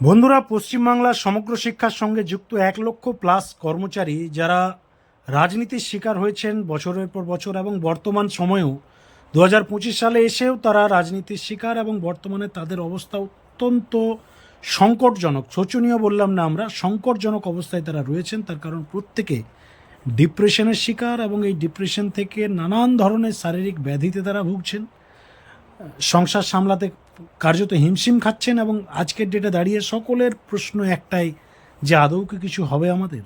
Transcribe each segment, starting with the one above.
বন্ধুরা, পশ্চিমবাংলার সমগ্র শিক্ষার সঙ্গে যুক্ত এক লক্ষ প্লাস কর্মচারী যারা রাজনীতির শিকার হয়েছেন বছরের পর বছর এবং বর্তমান সময়েও দু হাজার পঁচিশ সালে এসেও তারা রাজনীতির শিকার এবং বর্তমানে তাদের অবস্থা অত্যন্ত সংকটজনক। শোচনীয় বললাম না আমরা, সংকটজনক অবস্থায় তারা রয়েছেন। তার কারণ প্রত্যেকে ডিপ্রেশনের শিকার এবং এই ডিপ্রেশন থেকে নানান ধরনের শারীরিক ব্যাধিতে তারা ভুগছেন। সংসার সামলাতে কার্যত হিমশিম খাচ্ছেন এবং আজকের ডেটে দাঁড়িয়ে সকলের প্রশ্ন একটাই যে আদৌ কি কিছু হবে আমাদের?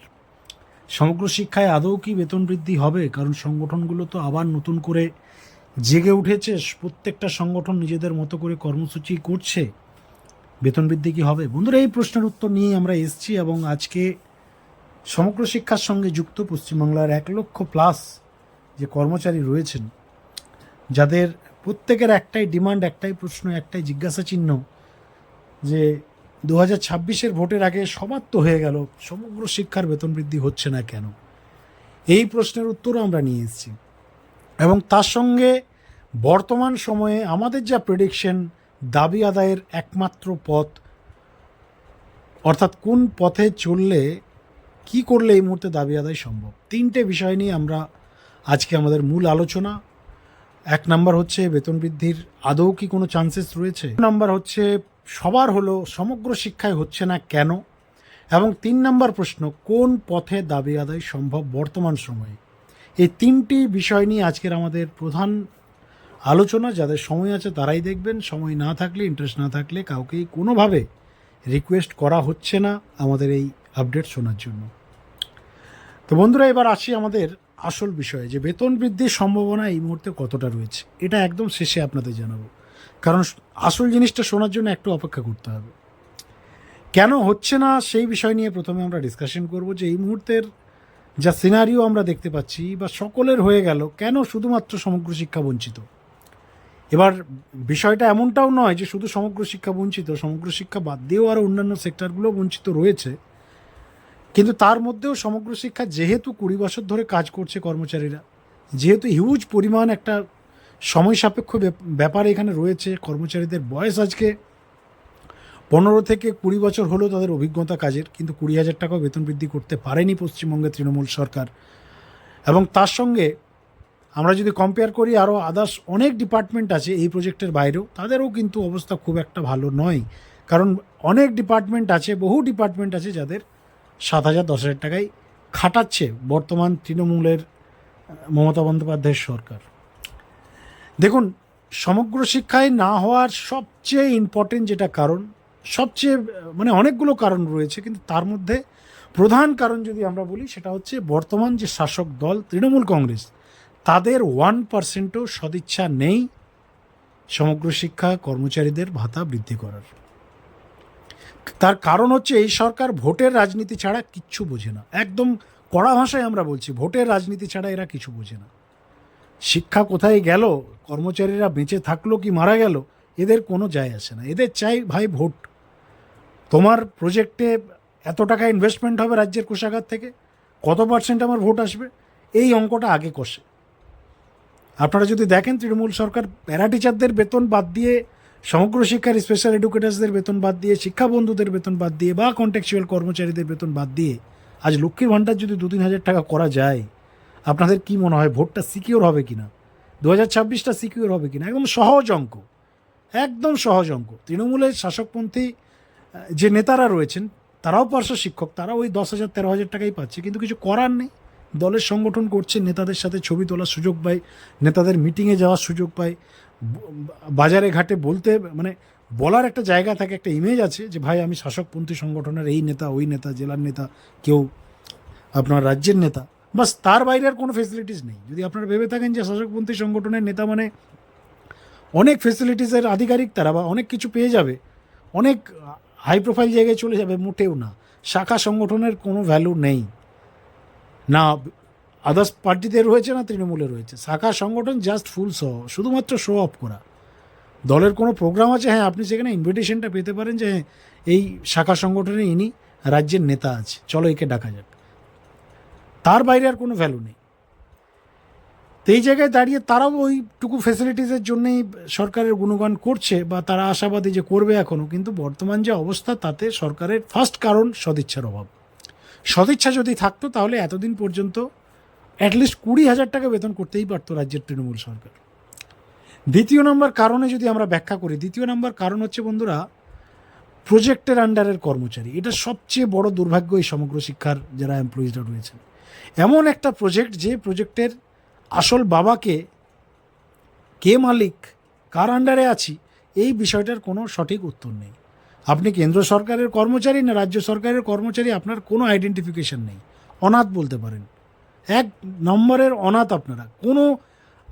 সমগ্র শিক্ষায় আদৌ কি বেতন বৃদ্ধি হবে? কারণ সংগঠনগুলো তো আবার নতুন করে জেগে উঠেছে। প্রত্যেকটা সংগঠন নিজেদের মতো করে কর্মসূচি করছে। বেতন বৃদ্ধি কি হবে? বন্ধুরা, এই প্রশ্নের উত্তর নিয়ে আমরা এসেছি এবং আজকে সমগ্র শিক্ষার সঙ্গে যুক্ত পশ্চিমবাংলার এক লক্ষ প্লাস যে কর্মচারী রয়েছেন, যাদের প্রত্যেকের একটাই ডিমান্ড, একটাই প্রশ্ন, একটাই জিজ্ঞাসা চিহ্ন যে দু হাজার ছাব্বিশের ভোটের আগে সবার তো হয়ে গেল, সমগ্র শিক্ষার বেতন বৃদ্ধি হচ্ছে না কেন? এই প্রশ্নের উত্তরও আমরা নিয়ে এসেছি। এবং তার সঙ্গে বর্তমান সময়ে আমাদের যা প্রেডিকশন দাবি আদায়ের একমাত্র পথ, অর্থাৎ কোন পথে চললে, কি করলে এই মুহূর্তে দাবি আদায় সম্ভব? তিনটে বিষয় নিয়ে আমরা আজকে আমাদের মূল আলোচনা এক নাম্বার হচ্ছে বেতন বৃদ্ধির আদৌ কি কোনো চান্সেস রয়েছে? নাম্বার হচ্ছে সবার হলো, সমগ্র শিক্ষায় হচ্ছে না কেন? এবং তিন নাম্বার প্রশ্ন, কোন পথে দাবি আদায় সম্ভব বর্তমান সময়ে? এই তিনটি বিষয় নিয়ে আজকের আমাদের প্রধান আলোচনা, যাদের সময় আছে তারাই দেখবেন। সময় না থাকলে ইন্টারেস্ট না থাকলে কাউকেই কোনোভাবে রিকোয়েস্ট করা হচ্ছে না আমাদের এই আপডেট শোনার জন্য। তো বন্ধুরা, এবার আসি আমাদের আসল বিষয়ে যে বেতন বৃদ্ধির সম্ভাবনা এই মুহূর্তে কতটা রয়েছে। এটা একদম শেষে আপনাদের জানাব। কারণ আসল জিনিসটা শোনার জন্য একটু অপেক্ষা করতে হবে। কেন হচ্ছে না সেই বিষয় নিয়ে প্রথমে আমরা ডিসকাশন করব যে এই মুহূর্তের যা সিনারিও আমরা দেখতে পাচ্ছি বা সকলের হয়ে গেল, কেন শুধুমাত্র সমগ্র শিক্ষা বঞ্চিত? এবার বিষয়টা এমনটাও নয় যে শুধু সমগ্র শিক্ষা বঞ্চিত, সমগ্র শিক্ষা বাদ দিয়েও আরও অন্যান্য সেক্টরগুলো বঞ্চিত রয়েছে। কিন্তু তার মধ্যেও সমগ্র শিক্ষা যেহেতু কুড়ি বছর ধরে কাজ করছে কর্মচারীরা, যেহেতু হিউজ পরিমাণ একটা সময় সাপেক্ষ ব্যাপার এখানে রয়েছে, কর্মচারীদের বয়স আজকে পনেরো থেকে কুড়ি বছর হলো তাদের অভিজ্ঞতা কাজের, কিন্তু কুড়ি হাজার টাকাও বেতন বৃদ্ধি করতে পারেনি পশ্চিমবঙ্গের তৃণমূল সরকার। এবং তার সঙ্গে আমরা যদি কম্পেয়ার করি, আরও আদার্স অনেক ডিপার্টমেন্ট আছে এই প্রজেক্টের বাইরেও, তাদেরও কিন্তু অবস্থা খুব একটা ভালো নয়। কারণ অনেক ডিপার্টমেন্ট আছে, বহু ডিপার্টমেন্ট আছে যাদের সাত হাজার দশ হাজার টাকায় খাটাচ্ছে বর্তমান তৃণমূলের মমতা বন্দ্যোপাধ্যায়ের সরকার। দেখুন, সমগ্র শিক্ষায় না হওয়ার সবচেয়ে ইম্পর্টেন্ট যেটা কারণ, সবচেয়ে মানে অনেকগুলো কারণ রয়েছে, কিন্তু তার মধ্যে প্রধান কারণ যদি আমরা বলি, সেটা হচ্ছে বর্তমান যে শাসক দল তৃণমূল কংগ্রেস, তাদের ওয়ান পার্সেন্টও সদিচ্ছা নেই সমগ্র শিক্ষা কর্মচারীদের ভাতা বৃদ্ধি করার। তার কারণ হচ্ছে এই সরকার ভোটের রাজনীতি ছাড়া কিচ্ছু বোঝে না। একদম কড়া ভাষায় আমরা বলছি, ভোটের রাজনীতি ছাড়া এরা কিছু বোঝে না। শিক্ষা কোথায় গেল? কর্মচারীরা বেঁচে থাকল কি মারা গেল? এদের কোনো যায় আসে না। এদের চাই ভাই ভোট। তোমার প্রজেক্টে এত টাকা ইনভেস্টমেন্ট হবে রাজ্যের কোষাগার থেকে? কত পার্সেন্ট আমার ভোট আসবে? এই অঙ্কটা আগে কষে। আপনারা যদি দেখেন, তৃণমূল সরকার প্যারা টিচারদের বেতন বাদ দিয়ে সমগ্র শিক্ষার স্পেশাল এডুকেটার্সদের বেতন বাদ দিয়ে, শিক্ষা বন্ধুদের বেতন বাদ দিয়ে বা কন্ট্যাকচুয়াল কর্মচারীদের বেতন বাদ দিয়ে আজ লক্ষ্মীর ভাণ্ডার যদি দু তিন হাজার টাকা করা যায়, আপনাদের কি মনে হয় ভোটটা সিকিওর হবে কিনা? দু হাজার ছাব্বিশটা সিকিওর হবে কিনা? একদম সহজ অঙ্ক। একদম সহজ অঙ্ক। তৃণমূলের শাসকপন্থী যে নেতারা রয়েছেন, তারাও পার্শ্ব শিক্ষক তারা ওই দশ হাজার, তেরো হাজার টাকাই পাচ্ছে, কিন্তু কিছু করার নেই। দলের সংগঠন করছে, নেতাদের সাথে ছবি তোলার সুযোগ পায়, নেতাদের মিটিংয়ে যাওয়ার সুযোগ পায়। বাজারে ঘাটে বলতে মানে বলার একটা জায়গা থাকে, একটা ইমেজ আছে যে, ভাই, আমি শাসকপন্থী সংগঠনের এই নেতা, ওই নেতা, জেলার নেতা, কেউ আপনার রাজ্যের নেতা। বাস, তার বাইরে আর কোনো ফেসিলিটিস নেই। যদি আপনারা ভেবে থাকেন যে, শাসকপন্থী সংগঠনের নেতা মানে অনেক ফেসিলিটিসের আধিকারিক তারা বা অনেক কিছু পেয়ে যাবে, অনেক হাই প্রোফাইল জায়গায় চলে যাবে, মোটেও না। শাখা সংগঠনের কোনো ভ্যালু নেই। না আদার্স পার্টিতে রয়েছে না, তৃণমূলে রয়েছে। শাখা সংগঠন জাস্ট ফুল শো শুধুমাত্র শো অফ করা। দলের কোনো প্রোগ্রাম আছে? হ্যাঁ আপনি সেখানে ইনভিটেশনটা পেতে পারেন যে হ্যাঁ এই শাখা সংগঠনে ইনি রাজ্যের নেতা আছে। চলো একে ডাকা যাক। তার বাইরে আর কোনো ভ্যালু নেই। তো এই জায়গায় দাঁড়িয়ে তারাও ওইটুকু ফেসিলিটিসের জন্যেই সরকারের গুণগান করছে বা তারা আশাবাদী যে করবে এখনও কিন্তু বর্তমান যে অবস্থা, তাতে সরকারের ফার্স্ট কারণ সদিচ্ছার অভাব। সদিচ্ছা যদি থাকতো, তাহলে এতদিন পর্যন্ত অ্যাটলিস্ট কুড়ি হাজার টাকা বেতন করতেই পারতো রাজ্যের তৃণমূল সরকার। দ্বিতীয় নম্বর কারণে যদি আমরা ব্যাখ্যা করি, দ্বিতীয় নম্বর কারণ হচ্ছে বন্ধুরা প্রজেক্টের আন্ডারের কর্মচারী। এটা সবচেয়ে বড় দুর্ভাগ্য এই সমগ্র শিক্ষার যারা এমপ্লয়িজরা রয়েছেন। এমন একটা প্রজেক্ট যে প্রজেক্টের আসল বাবাকে কে মালিক, কার আন্ডারে আছি, এই বিষয়টার কোনো সঠিক উত্তর নেই। আপনি কেন্দ্র সরকারের কর্মচারী না রাজ্য সরকারের কর্মচারী, আপনার কোনো আইডেন্টিফিকেশন নেই। অনাথ বলতে পারেন। এক নম্বরের অনাথ আপনারা। কোনো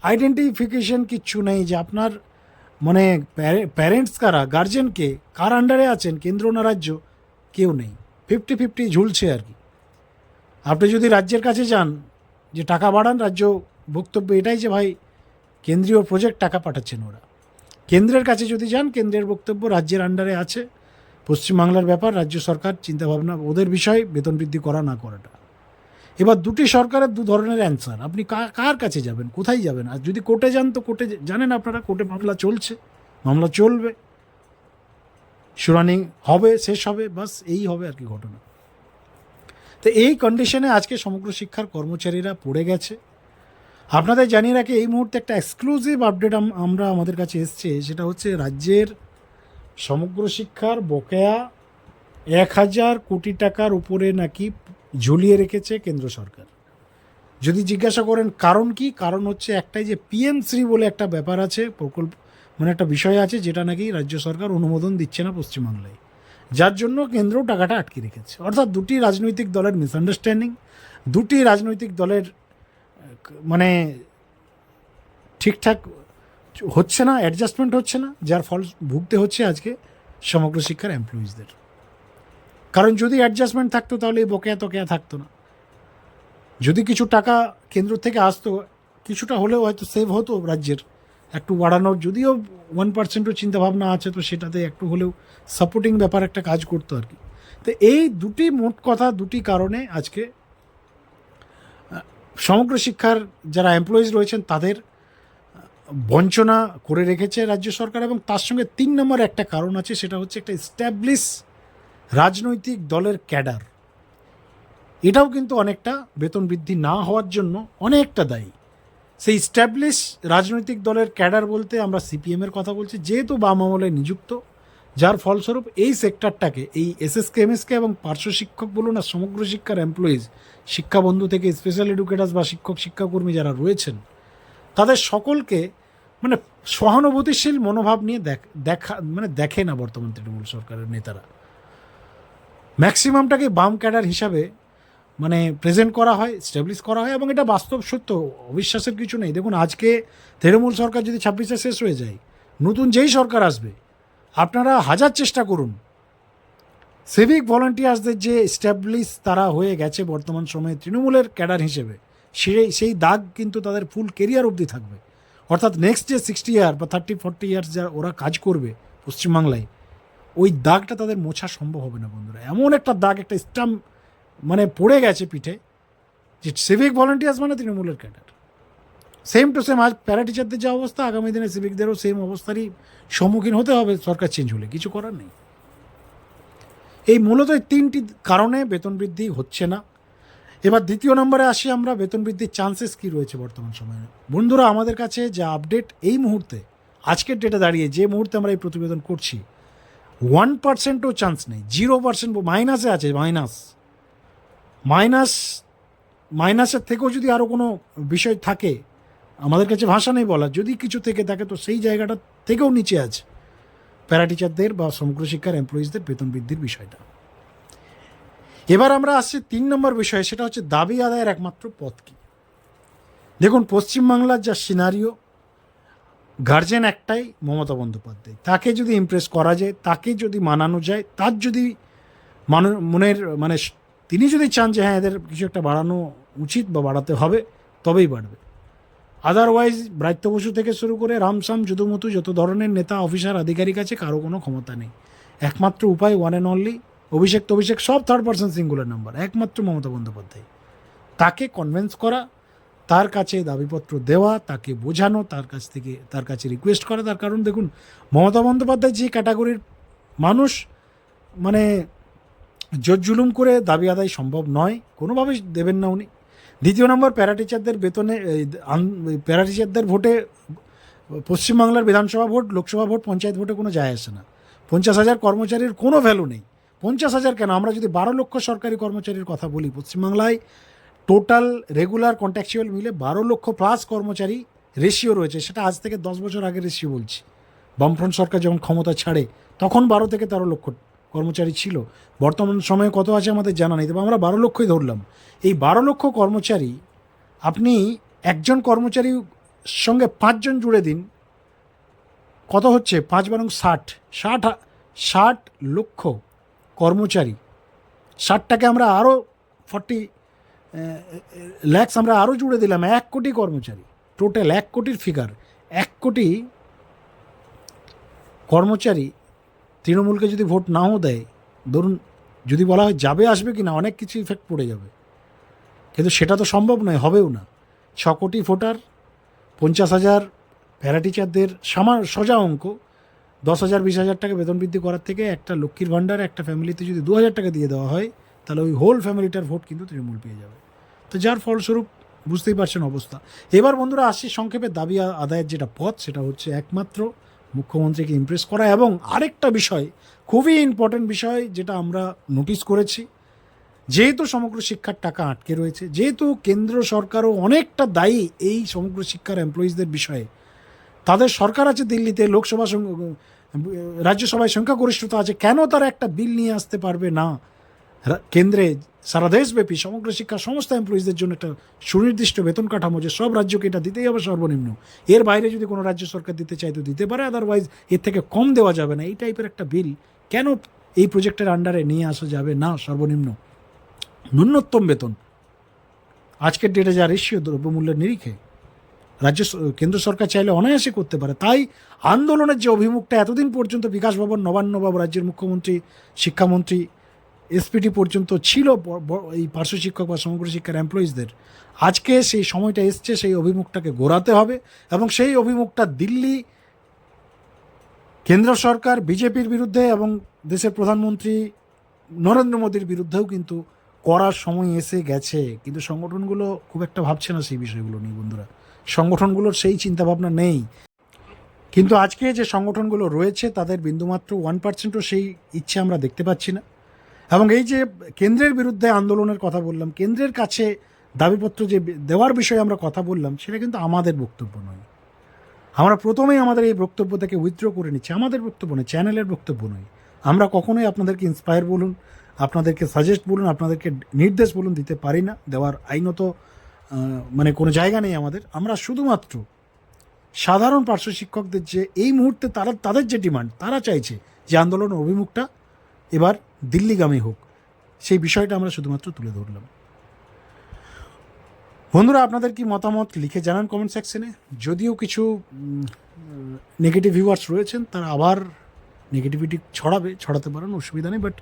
আইডেন্টিফিকেশন কিচ্ছু নেই যে আপনার মানে প্যারেন্টস কারা গার্জেনকে কার আন্ডারে আছেন, কেন্দ্র না রাজ্য, কেউ নেই। ফিফটি ফিফটি ঝুলছে আর কি। আপনি যদি রাজ্যের কাছে যান, যে টাকা বাড়ান, রাজ্য বক্তব্য এটাই যে ভাই, কেন্দ্রীয় প্রজেক্ট টাকা পাঠাচ্ছেন ওরা। কেন্দ্রের কাছে যদি যান, কেন্দ্রের বক্তব্য রাজ্যের আন্ডারে আছে। পশ্চিমবাংলার ব্যাপার, রাজ্য সরকার চিন্তাভাবনা, ওদের বিষয় বেতন বৃদ্ধি করা না করাটা। এবার দুটি সরকারের দু ধরনের অ্যান্সার আপনি কার কাছে যাবেন? কোথায় যাবেন? আর যদি কোর্টে যান তো কোর্টে জানেন আপনারা, কোর্টে মামলা চলছে, মামলা চলবে। শুনানি হবে, শেষ হবে, বাস এই হবে আর কি ঘটনা। তো এই কন্ডিশনে আজকে সমগ্র শিক্ষার কর্মচারীরা পড়ে গেছে। আপনাদের জানিয়ে রাখি, এই মুহূর্তে একটা এক্সক্লুসিভ আপডেট আমরা আমাদের কাছে এসছে, সেটা হচ্ছে রাজ্যের সমগ্র শিক্ষার বকেয়া এক হাজার কোটি টাকার উপরে নাকি ঝুলিয়ে রেখেছে কেন্দ্র সরকার। যদি জিজ্ঞাসা করেন কারণ কি, কারণ হচ্ছে একটাই যে পিএম শ্রী বলে একটা ব্যাপার আছে, প্রকল্প মানে একটা বিষয় আছে যেটা নাকি রাজ্য সরকার অনুমোদন দিচ্ছে না পশ্চিমবাংলায়। যার জন্য কেন্দ্র টাকাটা আটকে রেখেছে। অর্থাৎ দুটি রাজনৈতিক দলের মিসআন্ডারস্ট্যান্ডিং দুটি রাজনৈতিক দলের মানে ঠিকঠাক হচ্ছে না অ্যাডজাস্টমেন্ট হচ্ছে না, যার ফল ভুগতে হচ্ছে আজকে সমগ্র শিক্ষার এমপ্লয়িজদের কারণ যদি অ্যাডজাস্টমেন্ট থাকতো তাহলে এই বকেয়া তকেয়া থাকতো না। যদি কিছু টাকা কেন্দ্র থেকে আসতো, কিছুটা হলেও হয়তো সেভ হতো রাজ্যের। একটু বাড়ানোর, যদিও ওয়ান পার্সেন্টও চিন্তাভাবনা আছে, তো সেটাতে একটু হলেও সাপোর্টিং ব্যাপার একটা কাজ করতো আর কি। তো এই দুটি মোট কথা, দুটি কারণে আজকে সমগ্র শিক্ষার যারা এমপ্লয়িজ রয়েছেন তাদের বঞ্চনা করে রেখেছে রাজ্য সরকার এবং তার সঙ্গে তিন নম্বর একটা কারণ আছে, সেটা হচ্ছে একটা স্ট্যাবলিশ রাজনৈতিক দলের ক্যাডার। এটাও কিন্তু অনেকটা বেতন বৃদ্ধি না হওয়ার জন্য অনেকটা দায়ী। সেই স্ট্যাবলিশ রাজনৈতিক দলের ক্যাডার বলতে আমরা সিপিএমের কথা বলছি, যেহেতু বাম আমলে নিযুক্ত, যার ফলস্বরূপ এই সেক্টরটাকে, এই এসএসকে, এমএসকে এবং পার্শ্ব শিক্ষক বলুন আর সমগ্র শিক্ষার এমপ্লয়িজ শিক্ষাবন্ধু থেকে স্পেশাল এডুকেটার্স বা শিক্ষক, শিক্ষাকর্মী যারা রয়েছেন, তাদের সকলকে মানে সহানুভূতিশীল মনোভাব নিয়ে দেখা মানে দেখে না বর্তমান তৃণমূল সরকারের নেতারা। ম্যাক্সিমামটাকে বাম ক্যাডার হিসাবে মানে প্রেজেন্ট করা হয় স্টাবলিশ করা হয় এবং এটা বাস্তব সত্য, অবিশ্বাসের কিছু নেই। দেখুন, আজকে তৃণমূল সরকার যদি ছাব্বিশে শেষ হয়ে যায়, নতুন যেই সরকার আসবে, আপনারা হাজার চেষ্টা করুন। সিভিক ভলান্টিয়ার্সদের যে স্ট্যাবলিশ তারা হয়ে গেছে বর্তমান সময়ে তৃণমূলের ক্যাডার হিসেবে, সেই সেই দাগ কিন্তু তাদের ফুল কেরিয়ার অবধি থাকবে। অর্থাৎ নেক্সট যে সিক্সটি ইয়ার বা থার্টি ফর্টি ইয়ার্স যা ওরা কাজ করবে পশ্চিমবাংলায় ওই দাগটা তাদের মোছা সম্ভব হবে না, বন্ধুরা। এমন একটা দাগ, একটা স্টাম্প মানে পড়ে গেছে পিঠে, যে সিভিক ভলান্টিয়ার্স মানে তৃণমূলের ক্যাডার সেম টু সেম আজ প্যারা টিচারদের যা অবস্থা, আগামী দিনে সিভিকদেরও সেম অবস্থারই সম্মুখীন হতে হবে, সরকার চেঞ্জ হলে। কিছু করার নেই। এই মূলত এই তিনটি কারণে বেতন বৃদ্ধি হচ্ছে না। এবার দ্বিতীয় নম্বরে আসি আমরা, বেতন বৃদ্ধির চান্সেস কী রয়েছে বর্তমান সময়ে? বন্ধুরা, আমাদের কাছে যা আপডেট এই মুহূর্তে, আজকের ডেটে দাঁড়িয়ে, যে মুহূর্তে আমরা এই প্রতিবেদন করছি ওয়ান পার্সেন্টও চান্স নেই জিরো পার্সেন্ট মাইনাসে আছে মাইনাস মাইনাস মাইনাসের থেকেও যদি আরও কোনো বিষয় থাকে, আমাদের কাছে ভাষা নেই বলার, যদি কিছু থেকে থাকে, তো সেই জায়গাটা থেকেও নিচে আছে। প্যারা টিচারদের বা সমগ্র শিক্ষার এমপ্লয়িজদের বেতন বৃদ্ধির বিষয়টা। এবার আমরা আসছি তিন নম্বর বিষয়, সেটা হচ্ছে দাবি আদায়ের একমাত্র পথ কি? দেখুন, পশ্চিমবাংলার যা সিনারিও গার্জেন একটাই মমতা বন্দ্যোপাধ্যায়। তাকে যদি ইমপ্রেস করা যায়, তাকে যদি মানানো যায়, তার যদি মানু, মনের মানে তিনি যদি চান যে হ্যাঁ এদের কিছু একটা বাড়ানো উচিত বা বাড়াতে হবে, তবেই বাড়বে। আদারওয়াইজ ব্রাত্য বসু থেকে শুরু করে রামসাম যদুমতু, যত ধরনের নেতা, অফিসার, আধিকারিক আছে, কারও কোনো ক্ষমতা নেই। একমাত্র উপায় one and only Abhishek Abhishek সব থার্ড পার্সন সিঙ্গুলার নাম্বার একমাত্র মমতা বন্দ্যোপাধ্যায়। তাকে কনভিন্স করা তার কাছে দাবিপত্র দেওয়া, তাকে বোঝানো, তার কাছ থেকে, তার কাছে রিকোয়েস্ট করা তার কারণ দেখুন, মমতা বন্দ্যোপাধ্যায় যে ক্যাটাগরির মানুষ মানে জোর জুলুম করে দাবি আদায় সম্ভব নয়, কোনোভাবেই দেবেন না উনি। দ্বিতীয় নম্বর প্যারাটিচারদের বেতনে আন- ভোটে পশ্চিমবাংলার বিধানসভা ভোট, লোকসভা ভোট, পঞ্চায়েত ভোটে কোনো যায় আসে না। পঞ্চাশ হাজার কর্মচারীর কোনো ভ্যালু নেই। পঞ্চাশ হাজার কেন? আমরা যদি বারো লক্ষ সরকারি কর্মচারীর কথা বলি, পশ্চিমবাংলায় টোটাল রেগুলার কন্ট্যাকচুয়াল মিলে বারো লক্ষ প্লাস কর্মচারী রেশিও রয়েছে। সেটা আজ থেকে দশ বছর আগে রেশিও বলছি। বামফ্রন্ট সরকার যখন ক্ষমতা ছাড়ে, তখন বারো থেকে তেরো লক্ষ কর্মচারী ছিল। বর্তমান সময়ে কত আছে আমাদের জানা নেই, তবে আমরা বারো লক্ষই ধরলাম। এই বারো লক্ষ কর্মচারী, আপনি একজন কর্মচারীর সঙ্গে পাঁচজন জুড়ে দিন, কত হচ্ছে? পাঁচ বারং ষাট। ষাট ষাট লক্ষ কর্মচারী। ষাটটাকে আমরা আরও ফর্টি ল্যাক্স আমরা আরও জুড়ে দিলাম, এক কোটি কর্মচারী। টোটাল এক কোটির ফিগার এক কোটি কর্মচারী তৃণমূলকে যদি ভোট নাও দেয়, ধরুন, যদি বলা হয় যাবে, আসবে কি না অনেক কিছু ইফেক্ট পড়ে যাবে। কিন্তু সেটা তো সম্ভব নয়, হবেও না। ছ কোটি ভোটার, পঞ্চাশ হাজার প্যারা টিচারদের সামা, সোজা অঙ্ক, দশ হাজার, বিশ হাজার টাকা বেতন বৃদ্ধি করার থেকে একটা লক্ষ্মীর ভাণ্ডার, একটা ফ্যামিলিতে যদি দু হাজার টাকা দিয়ে দেওয়া হয়, তাহলে ওই হোল ফ্যামিলিটার ভোট কিন্তু তৃণমূল পেয়ে যাবে। তো যার ফলস্বরূপ বুঝতেই পারছেন অবস্থা। এবার বন্ধুরা আসছি সংক্ষেপে দাবি আদায়ের যেটা পথ, সেটা হচ্ছে একমাত্র মুখ্যমন্ত্রীকে ইমপ্রেস করা এবং আরেকটা বিষয়, খুবই ইম্পর্টেন্ট বিষয় যেটা আমরা নোটিস করেছি। যেহেতু সমগ্র শিক্ষার টাকা আটকে রয়েছে, যেহেতু কেন্দ্র সরকারও অনেকটা দায়ী এই সমগ্র শিক্ষার এমপ্লয়িজদের বিষয়ে, তাদের সরকার আছে দিল্লিতে, লোকসভা রাজ্যসভায় সংখ্যাগরিষ্ঠতা আছে, কেন তারা একটা বিল নিয়ে আসতে পারবে না? কেন্দ্রে সারা দেশব্যাপী সমগ্র শিক্ষা সমস্ত এমপ্লয়িজদের জন্য একটা সুনির্দিষ্ট বেতন কাঠামো যে সব রাজ্যকে এটা দিতেই হবে সর্বনিম্ন। এর বাইরে যদি কোনো রাজ্য সরকার দিতে চায় তো দিতে পারে আদারওয়াইজ এর থেকে কম দেওয়া যাবে না। এই টাইপের একটা বিল কেন এই প্রজেক্টের আন্ডারে নিয়ে আসা যাবে না সর্বনিম্ন? ন্যূনতম বেতন। আজকের ডেটে যা রেশিও দ্রব্যমূল্যের নিরিখে, রাজ্য কেন্দ্র সরকার চাইলে অনায়াসে করতে পারে। তাই আন্দোলনের যে অভিমুখটা এতদিন পর্যন্ত বিকাশ ভবন নবান্ন বাবু রাজ্যের মুখ্যমন্ত্রী, শিক্ষামন্ত্রী এসপিটি পর্যন্ত ছিল এই পার্শ্ব শিক্ষক বা সমগ্র শিক্ষার এমপ্লয়িজদের আজকে সেই সময়টা এসছে, সেই অভিমুখটাকে গোড়াতে হবে এবং সেই অভিমুখটা দিল্লি, কেন্দ্র সরকার, বিজেপির বিরুদ্ধে এবং দেশের প্রধানমন্ত্রী নরেন্দ্র মোদীর বিরুদ্ধেও কিন্তু করার সময় এসে গেছে। কিন্তু সংগঠনগুলো খুব একটা ভাবছে না সেই বিষয়গুলো নিয়ে বন্ধুরা। সংগঠনগুলোর সেই চিন্তাভাবনা নেই। কিন্তু আজকে যে সংগঠনগুলো রয়েছে, তাদের বিন্দুমাত্র ওয়ান পার্সেন্টও সেই ইচ্ছে আমরা দেখতে পাচ্ছি না। এবং এই যে কেন্দ্রের বিরুদ্ধে আন্দোলনের কথা বললাম, কেন্দ্রের কাছে দাবিপত্র যে দেওয়ার বিষয়ে আমরা কথা বললাম, সেটা কিন্তু আমাদের বক্তব্য নয়। আমরা প্রথমেই আমাদের এই বক্তব্য থেকে উইথড্র করে নিচ্ছি। আমাদের বক্তব্য নয় চ্যানেলের বক্তব্য নয়। আমরা কখনোই আপনাদেরকে ইন্সপায়ার বলুন, আপনাদেরকে সাজেস্ট বলুন, আপনাদেরকে নির্দেশ বলুন দিতে পারি না। দেওয়ার আইনত মানে কোনো জায়গা নেই আমাদের। আমরা শুধুমাত্র সাধারণ পার্শ্ব শিক্ষকদের যে এই মুহূর্তে তারা, তাদের যে ডিমান্ড তারা চাইছে যে আন্দোলনের অভিমুখটা এবার দিল্লিগামী হোক, সেই বিষয়টা আমরা শুধুমাত্র তুলে ধরলাম। বন্ধুরা, আপনাদের কি মতামত লিখে জানান কমেন্ট সেকশনে যদিও কিছু নেগেটিভ ভিউয়ার্স রয়েছেন, তারা আবার নেগেটিভিটি ছড়াবে, ছড়াতে পারেন, অসুবিধা নেই বাট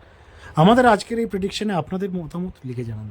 আমাদের আজকের এই প্রেডিকশনে আপনাদের মতামত লিখে জানান।